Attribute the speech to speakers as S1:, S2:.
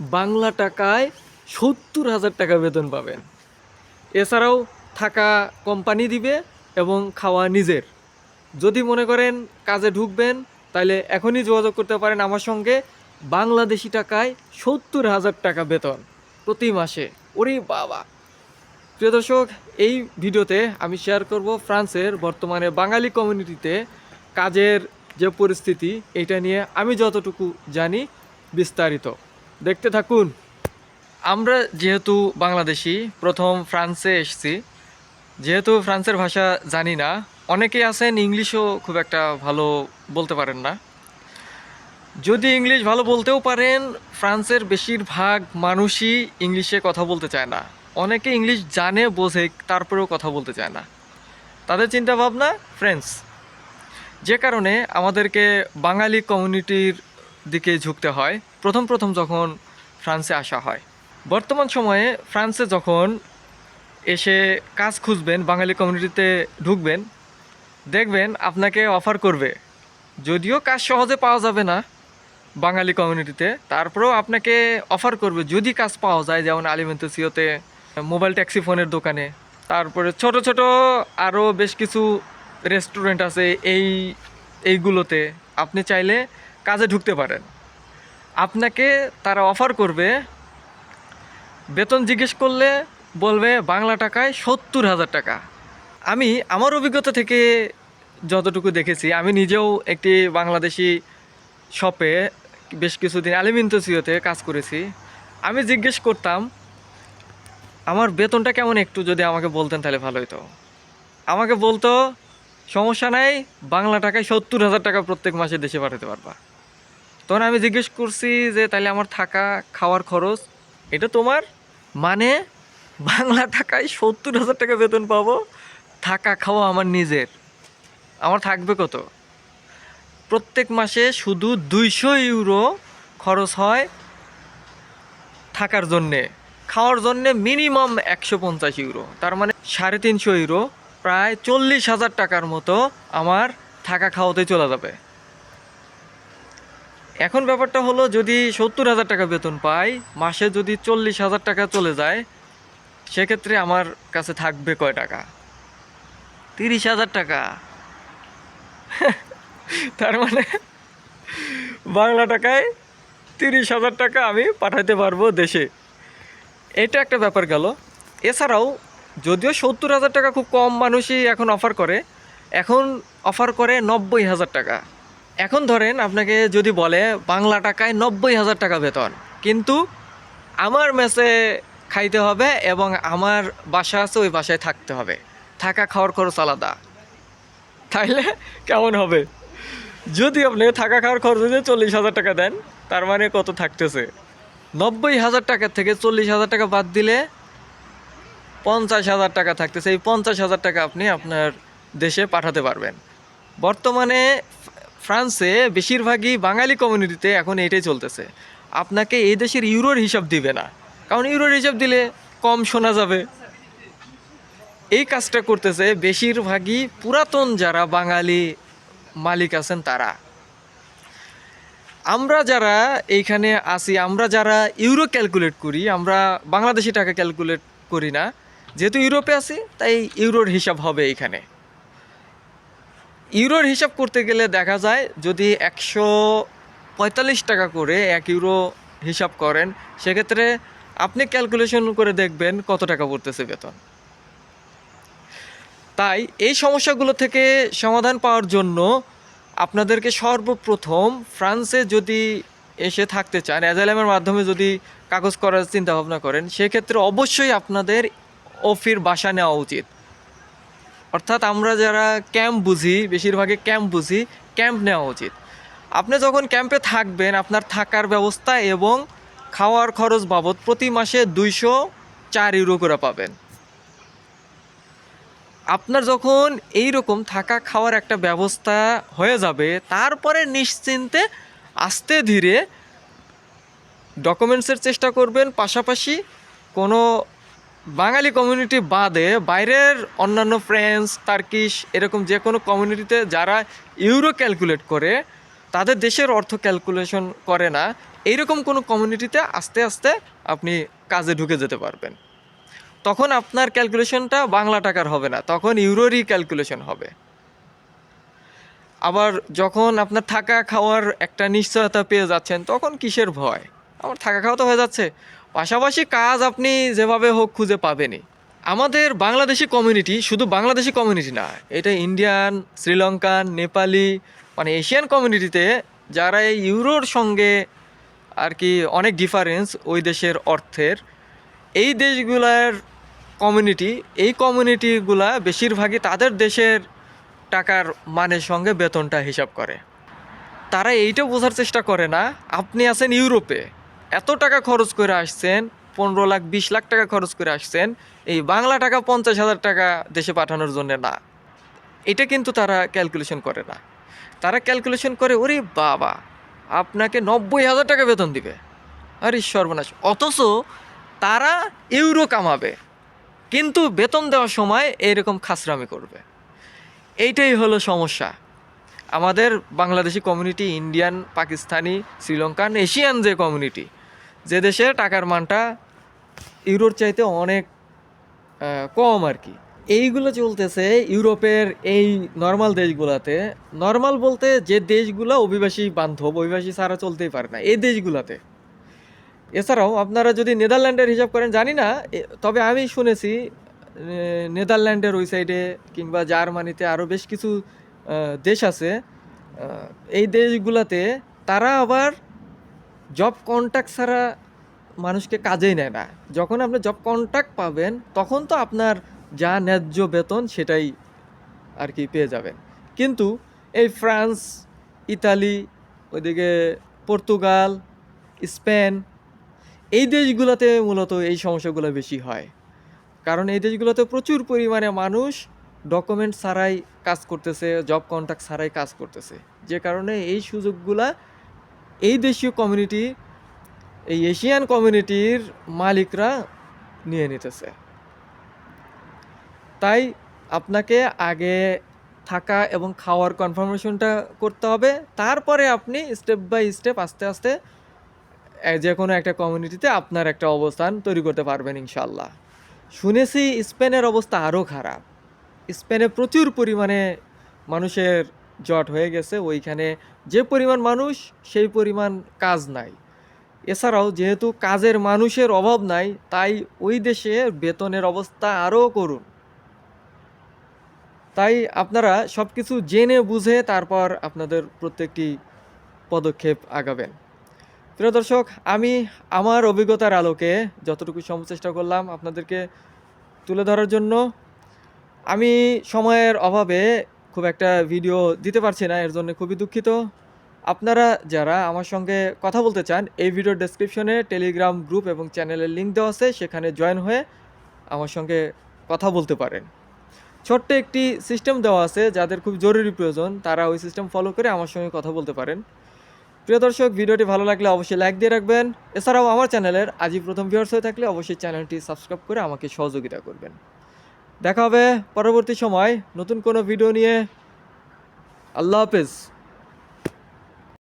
S1: বাংলা টাকায় সত্তর হাজার টাকা বেতন পাবেন। এছাড়াও থাকা কোম্পানি দিবে এবং খাওয়া নিজের। যদি মনে করেন কাজে ঢুকবেন তাহলে এখনই যোগাযোগ করতে পারেন আমার সঙ্গে বাংলাদেশি টাকায় সত্তর হাজার টাকা বেতন প্রতি মাসে। ওরে বাবা! প্রিয় দর্শক, এই ভিডিওতে আমি শেয়ার করব ফ্রান্সের বর্তমানে বাঙালি কমিউনিটিতে কাজের যে পরিস্থিতি এটা নিয়ে আমি যতটুকু জানি বিস্তারিত। দেখতে থাকুন। আমরা যেহেতু বাংলাদেশি, প্রথম ফ্রান্সে এসেছি। যেহেতু ফ্রান্সের ভাষা জানি না অনেকেই আছেন ইংলিশও খুব একটা ভালো বলতে পারেন না। যদি ইংলিশ ভালো বলতেও পারেন, ফ্রান্সের বেশিরভাগ মানুষই ইংলিশে কথা বলতে চায় না। অনেকে ইংলিশ জানে, বোঝে, তারপরেও কথা বলতে চায় না। তাদের চিন্তা ভাবনা ফ্রেন্স যে কারণে আমাদেরকে বাঙালি কমিউনিটির দিকে ঝুঁকতে হয়। প্রথম প্রথম যখন ফ্রান্সে আসা হয়, বর্তমান সময়ে ফ্রান্সে যখন এসে কাজ খুঁজবেন, বাঙালি কমিউনিটিতে ঢুকবেন, দেখবেন আপনাকে অফার করবে, যদিও কাজ সহজে পাওয়া যাবে না বাঙালি কমিউনিটিতে তারপরেও আপনাকে অফার করবে যদি কাজ পাওয়া যায়, যেমন আলিমেন্টেসিওতে মোবাইল ট্যাক্সি ফোনের দোকানে, তারপরে ছোট ছোট আরও বেশ কিছু রেস্টুরেন্ট আছে এই, এইগুলোতে, আপনি চাইলে কাজে ঢুকতে পারেন। আপনাকে তারা অফার করবে। বেতন জিজ্ঞেস করলে বলবে বাংলা টাকায় সত্তর হাজার টাকা। আমি আমার অভিজ্ঞতা থেকে যতটুকু দেখেছি, আমি নিজেও একটি বাংলাদেশি শপে বেশ কিছুদিন অ্যালিমিন্টোসিওতে কাজ করেছি। আমি জিজ্ঞেস করতাম, আমার বেতনটা কেমন একটু যদি আমাকে বলতেন তাহলে ভালো হতো আমাকে বলতো, সমস্যা নাই, বাংলা টাকায় সত্তর হাজার টাকা প্রত্যেক মাসে দেশে পাঠাতে পারবা। তখন আমি জিজ্ঞেস করছি যে, তাহলে আমার থাকা, খাওয়ার খরচ, এটা তোমার? মানে বাংলা টাকায় সত্তর হাজার টাকা বেতন পাবো, থাকা, খাওয়া আমার নিজের। আমার থাকবে কত? প্রত্যেক মাসে শুধু দুইশো ইউরো খরচ হয় থাকার জন্যে। খাওয়ার জন্যে মিনিমাম একশো পঞ্চাশ ইউরো। তার মানে সাড়ে তিনশো ইউরো। প্রায় চল্লিশ হাজার টাকার মতো আমার থাকা, খাওয়াতে চলে যাবে। এখন ব্যাপারটা হলো যদি সত্তর হাজার টাকা বেতন পাই, মাসে যদি চল্লিশ হাজার টাকা চলে যায়, সেক্ষেত্রে আমার কাছে থাকবে কয় টাকা? তিরিশ হাজার টাকা। তার মানে বাংলা টাকায় তিরিশ হাজার টাকা আমি পাঠাতে পারব দেশে। এটা একটা ব্যাপার গেল। এছাড়াও যদিও সত্তর হাজার টাকা খুব কম মানুষই এখন অফার করে, এখন অফার করে নব্বই হাজার টাকা। এখন ধরেন আপনাকে যদি বলে বাংলা টাকায় নব্বই হাজার টাকা বেতন, কিন্তু আমার মেসে খাইতে হবে এবং আমার বাসা আছে ওই বাসায় থাকতে হবে। থাকা খাওয়ার খরচ আলাদা। তাইলে কেমন হবে? যদি আপনি থাকা খাওয়ার খরচ যদি চল্লিশ হাজার টাকা দেন, তার মানে কত থাকতেছে? নব্বই হাজার টাকা থেকে চল্লিশ হাজার টাকা বাদ দিলে পঞ্চাশ হাজার টাকা থাকতেছে। এই পঞ্চাশ হাজার টাকা আপনি আপনার দেশে পাঠাতে পারবেন। বর্তমানে ফ্রান্সে বেশিরভাগই বাঙালি কমিউনিটিতে এখন এটাই চলতেছে। আপনাকে এই দেশের ইউরোর হিসাব দিবে না। কারণ ইউরোর হিসাব দিলে কম শোনা যাবে। এই কাজটা করতেছে বেশিরভাগই পুরাতন যারা বাঙালি মালিক আছেন তারা। আমরা যারা এইখানে আসি আমরা যারা ইউরো ক্যালকুলেট করি, আমরা বাংলাদেশি টাকা ক্যালকুলেট করি না। যেহেতু ইউরোপে আছি, তাই ইউরোর হিসাব হবে এইখানে। ইউরোর হিসাব করতে গেলে দেখা যায় যদি একশো পঁয়তাল্লিশ টাকা করে এক ইউরো হিসাব করেন, সেক্ষেত্রে আপনি ক্যালকুলেশন করে দেখবেন কত টাকা পড়তেছে বেতন। তাই এই সমস্যাগুলো থেকে সমাধান পাওয়ার জন্য আপনাদেরকে সর্বপ্রথম ফ্রান্সে যদি এসে থাকতে চান, অ্যাজাইলামের মাধ্যমে যদি কাগজ করার চিন্তা ভাবনা করেন, সেক্ষেত্রে অবশ্যই আপনাদের অফির বাসা নেওয়া উচিত। অর্থাৎ আমরা যারা ক্যাম্প বুঝি, বেশিরভাগই ক্যাম্প বুঝি, ক্যাম্প নেওয়া উচিত। আপনি যখন ক্যাম্পে থাকবেন, আপনার থাকার ব্যবস্থা এবং খাওয়ার খরচ বাবদ প্রতি মাসে দুইশো চার ইউরো করে পাবেন। আপনার যখন এই রকম থাকা খাওয়ার একটা ব্যবস্থা হয়ে যাবে, তারপরে নিশ্চিন্তে আস্তে ধীরে ডকুমেন্টসের চেষ্টা করবেন। পাশাপাশি কোনো বাঙালি কমিউনিটি বাদে বাইরের অন্যান্য ফ্রেঞ্চ তার্কিশ এরকম যে কোনো কমিউনিটিতে যারা ইউরো ক্যালকুলেট করে, তাদের দেশের অর্থ ক্যালকুলেশন করে না, এইরকম কোনো কমিউনিটিতে আস্তে আস্তে আপনি কাজে ঢুকে যেতে পারবেন। তখন আপনার ক্যালকুলেশনটা বাংলা টাকার হবে না, তখন ইউরোরই ক্যালকুলেশন হবে। আবার যখন আপনার থাকা খাওয়ার একটা নিশ্চয়তা পেয়ে যাচ্ছেন, তখন কিসের ভয়? আমার থাকা খাওয়া তো হয়ে যাচ্ছে। পাশাপাশি কাজ আপনি যেভাবে হোক খুঁজে পাবেনই। আমাদের বাংলাদেশি কমিউনিটি শুধু বাংলাদেশি কমিউনিটি না, এটা ইন্ডিয়ান শ্রীলঙ্কান নেপালি মানে এশিয়ান কমিউনিটিতে যারা এই ইউরোর সঙ্গে আর কি অনেক ডিফারেন্স ওই দেশের অর্থের, এই দেশগুলার কমিউনিটি এই কমিউনিটিগুলা বেশিরভাগই তাদের দেশের টাকার মানের সঙ্গে বেতনটা হিসাব করে। তারা এইটা বোঝার চেষ্টা করে না, আপনি আছেন ইউরোপে। এত টাকা খরচ করে আসছেন, পনেরো লাখ, বিশ লাখ টাকা খরচ করে আসছেন, এই বাংলা টাকা পঞ্চাশ হাজার টাকা দেশে পাঠানোর জন্য না। এটা কিন্তু তারা ক্যালকুলেশন করে না। তারা ক্যালকুলেশন করে, ওরে বাবা, আপনাকে নব্বই হাজার টাকা বেতন দিবে। আরে সর্বনাশ। অথচ তারা ইউরো কামাবে, কিন্তু বেতন দেওয়ার সময় এরকম খাসরামি করবে। এইটাই হলো সমস্যা। আমাদের Bangladeshi community Indian Pakistani Sri Lankan Asian যে কমিউনিটি যে দেশে টাকার মানটা ইউরোর চাইতে অনেক কম আর কি। এইগুলো চলতেছে ইউরোপের এই নর্মাল দেশগুলোতে। নর্মাল বলতে যে দেশগুলো অভিবাসী বান্ধব, অভিবাসী ছাড়া চলতেই পারে না, এই দেশগুলোতে। এছাড়াও আপনারা যদি নেদারল্যান্ডের হিসাব করেন, জানি না তবে আমি শুনেছি নেদারল্যান্ডের ওই সাইডে কিংবা জার্মানিতে আরও বেশ কিছু দেশ আছে। এই দেশগুলোতে তারা আবার জব কন্ট্যাক্ট ছাড়া মানুষকে কাজেই নেয় না। যখন আপনি জব কন্ট্যাক্ট পাবেন, তখন তো আপনার যা ন্যায্য বেতন সেটাই আর কি পেয়ে যাবেন। কিন্তু এই ফ্রান্স, ইতালি, ওইদিকে পর্তুগাল, স্পেন, এই দেশগুলোতে মূলত এই সমস্যাগুলো বেশি হয়। কারণ এই দেশগুলোতে প্রচুর পরিমাণে মানুষ ডকুমেন্ট ছাড়াই কাজ করতেছে জব কন্ট্যাক্ট ছাড়াই কাজ করতেছে। যে কারণে এই সুযোগগুলা এই দেশীয় কমিউনিটি এই এশিয়ান কমিউনিটির মালিকরা নিয়ে নিতেছে। তাই আপনাকে আগে থাকা এবং খাওয়ার কনফার্মেশনটা করতে হবে। তারপরে আপনি স্টেপ বাই স্টেপ আস্তে আস্তে যে কোনো একটা কমিউনিটিতে আপনার একটা অবস্থান তৈরি করতে পারবেন ইনশাল্লাহ শুনেছি স্পেনের অবস্থা আরও খারাপ। স্পেনে প্রচুর পরিমাণে মানুষের জট হয়ে গেছে, ওইখানে যে পরিমাণ মানুষ, সেই পরিমাণ কাজ নাই। এছাড়াও যেহেতু কাজের মানুষের অভাব নাই, তাই ওই দেশে বেতনের অবস্থা আরও করুন। তাই আপনারা সব কিছু জেনে বুঝে তারপর আপনাদের প্রত্যেকটি পদক্ষেপ আগাবেন। প্রিয় দর্শক, আমি আমার অভিজ্ঞতার আলোকে যতটুকু সম্ভব চেষ্টা করলাম আপনাদেরকে তুলে ধরার জন্য, আমি সময়ের অভাবে খুব একটা ভিডিও দিতে পারছি না, এর জন্য খুবই দুঃখিত। আপনারা যারা আমার সঙ্গে কথা বলতে চান, এই ভিডিওর ডেসক্রিপশনে টেলিগ্রাম গ্রুপ এবং চ্যানেলের লিঙ্ক দেওয়া আছে, সেখানে জয়েন হয়ে আমার সঙ্গে কথা বলতে পারেন। ছোট্ট একটি সিস্টেম দেওয়া আছে, যাদের খুব জরুরি প্রয়োজন, তারা ওই সিস্টেম ফলো করে আমার সঙ্গে কথা বলতে পারেন। প্রিয় দর্শক, ভিডিওটি ভালো লাগলে অবশ্যই লাইক দিয়ে রাখবেন। এছাড়াও আমার চ্যানেলের আজই প্রথম ভিউয়ার্স হয়ে থাকলে অবশ্যই চ্যানেলটি সাবস্ক্রাইব করে আমাকে সহযোগিতা করবেন। দেখা হবে পরবর্তী সময়। নতুন কোনো ভিডিও নিয়ে। আল্লাহ হাফেজ।